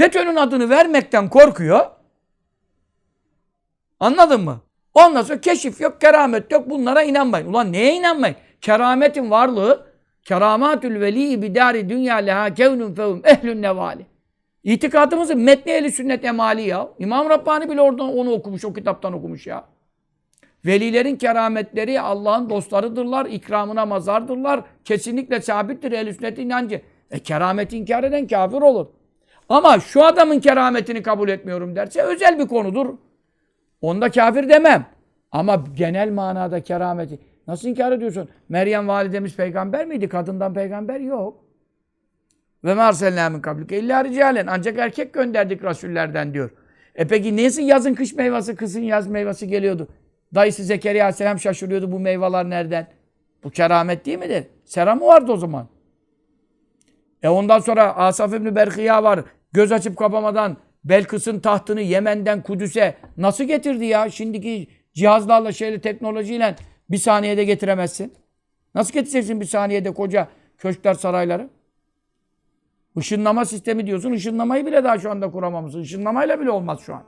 FETÖ'nün adını vermekten korkuyor. Anladın mı? Ondan sonra keşif yok, keramet yok. Bunlara inanmayın. Ulan neye inanmayın? Kerametin varlığı keramatül veli bidari dünya leha kevnun fehum ehlün nevali. İtikadımızın metni eli sünnet emali ya. İmam Rabbani bile oradan onu okumuş, o kitaptan okumuş ya. Velilerin kerametleri Allah'ın dostlarıdırlar, ikramına mazardırlar. Kesinlikle sabittir el sünnet inancı. E kerameti inkar eden kafir olur. Ama şu adamın kerametini kabul etmiyorum derse özel bir konudur. Onda kafir demem. Ama genel manada kerameti. Nasıl inkar ediyorsun? Meryem validemiz peygamber miydi? Kadından peygamber yok. Ve ma arselnâ min kablike illa ricalen. Ancak erkek gönderdik rasullerden diyor. E peki neyse yazın kış meyvesi, kışın yaz meyvesi geliyordu. Dayısı Zekeriya Aleyhisselam şaşırıyordu bu meyveler nereden? Bu keramet değil midir? Sera mı vardı o zaman? E ondan sonra Asaf İbni Berkiya var. Göz açıp kapamadan Belkıs'ın tahtını Yemen'den Kudüs'e nasıl getirdi ya? Şimdiki cihazlarla, şeyle, teknolojiyle bir saniyede getiremezsin. Nasıl getireceksin bir saniyede koca köşkler, sarayları? Işınlama sistemi diyorsun. Işınlamayı bile daha şu anda kuramamışsın. Işınlamayla bile olmaz şu an.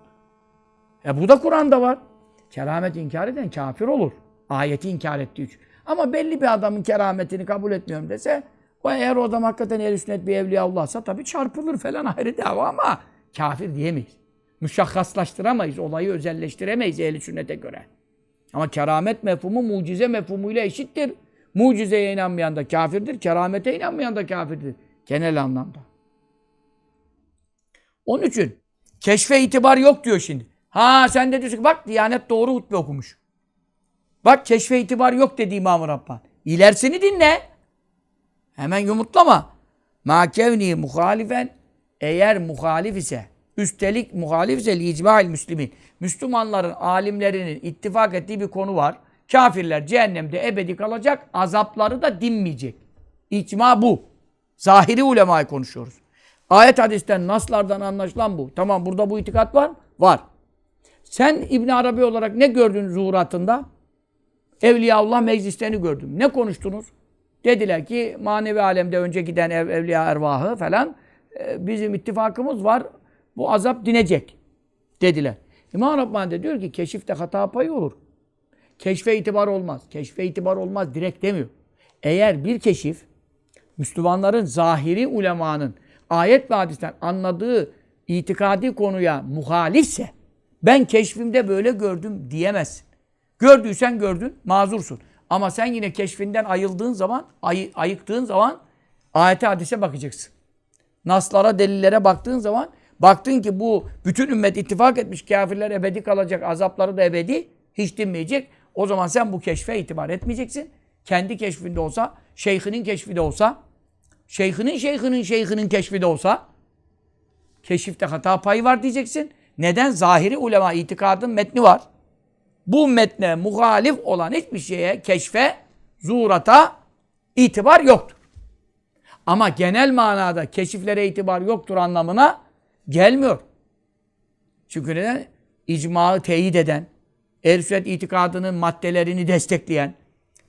E bu da Kur'an'da var. Keramet inkar eden kafir olur. Ayeti inkar ettiği için. Ama belli bir adamın kerametini kabul etmiyorum dese o eğer o adam hakikaten el sünnet bir evliyaullahsa tabii çarpılır falan ayrı dava ama kafir diyemeyiz. Müşakhaslaştıramayız. Olayı özelleştiremeyiz ehl sünnete göre. Ama keramet mefhumu mucize mefhumuyla eşittir. Mucizeye inanmayan da kafirdir. Keramete inanmayan da kafirdir. Genel anlamda. Onun için keşfe itibar yok diyor şimdi. Ha sen de diyorsun ki bak Diyanet doğru hutbe okumuş. Bak keşfe itibar yok dedi İmam-ı Rabbani. İlerisini dinle. Hemen yumurtlama. Ma kevni muhalifen eğer muhalif ise üstelik muhalif ise icma'il müslimin. Müslümanların alimlerinin ittifak ettiği bir konu var. Kafirler cehennemde ebedi kalacak. Azapları da dinmeyecek. İcma bu. Zahiri ulemayı konuşuyoruz. Ayet hadisten, naslardan anlaşılan bu. Tamam burada bu itikat var? Var. Sen İbn Arabi olarak ne gördün zuhuratında? Evliyaullah meclislerini gördüm. Ne konuştunuz? Dediler ki manevi alemde önce giden ev, evliya ervahı falan e, bizim ittifakımız var. Bu azap dinecek dediler. İmam Rabbani de diyor ki keşifte hata payı olur. Keşfe itibar olmaz. Keşfe itibar olmaz direkt demiyor. Eğer bir keşif Müslümanların zahiri ulemanın ayet ve hadisten anladığı itikadi konuya muhalifse ben keşfimde böyle gördüm diyemezsin. Gördüysen gördün, mazursun. Ama sen yine keşfinden ayıldığın zaman, ay, ayıktığın zaman ayete hadise bakacaksın. Naslara, delillere baktığın zaman baktın ki bu bütün ümmet ittifak etmiş kafirler ebedi kalacak, azapları da ebedi, hiç dinmeyecek. O zaman sen bu keşfe itibar etmeyeceksin. Kendi keşfinde olsa, şeyhinin keşfi de olsa, şeyhinin şeyhinin şeyhinin keşfi de olsa, keşifte hata payı var diyeceksin. Neden? Zahiri ulema itikadın metni var. Bu metne muhalif olan hiçbir şeye, keşfe, zuhurata itibar yoktur. Ama genel manada keşiflere itibar yoktur anlamına gelmiyor. Çünkü neden? İcmağı teyit eden, ehl itikadının maddelerini destekleyen,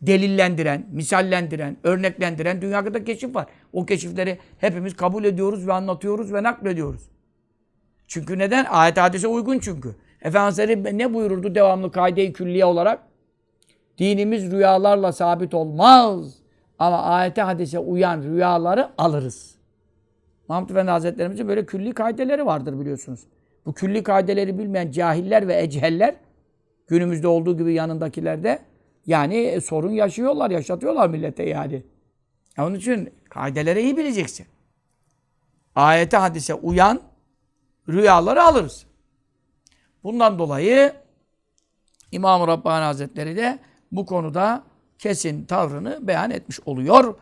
delillendiren, misallendiren, örneklendiren dünya kadar keşif var. O keşifleri hepimiz kabul ediyoruz ve anlatıyoruz ve naklediyoruz. Çünkü neden? Ayet hadise uygun çünkü. Efendimiz ne buyururdu devamlı kaide-i külliye olarak? Dinimiz rüyalarla sabit olmaz. Ama ayete hadise uyan rüyaları alırız. Mahmud Efendi Hazretlerimizin böyle külli kaideleri vardır biliyorsunuz. Bu külli kaideleri bilmeyen cahiller ve eceller günümüzde olduğu gibi yanındakilerde yani sorun yaşıyorlar, yaşatıyorlar millete yani. Onun için kaideleri iyi bileceksin. Ayete hadise uyan rüyaları alırız. Bundan dolayı İmam-ı Rabbani Hazretleri de bu konuda kesin tavrını beyan etmiş oluyor.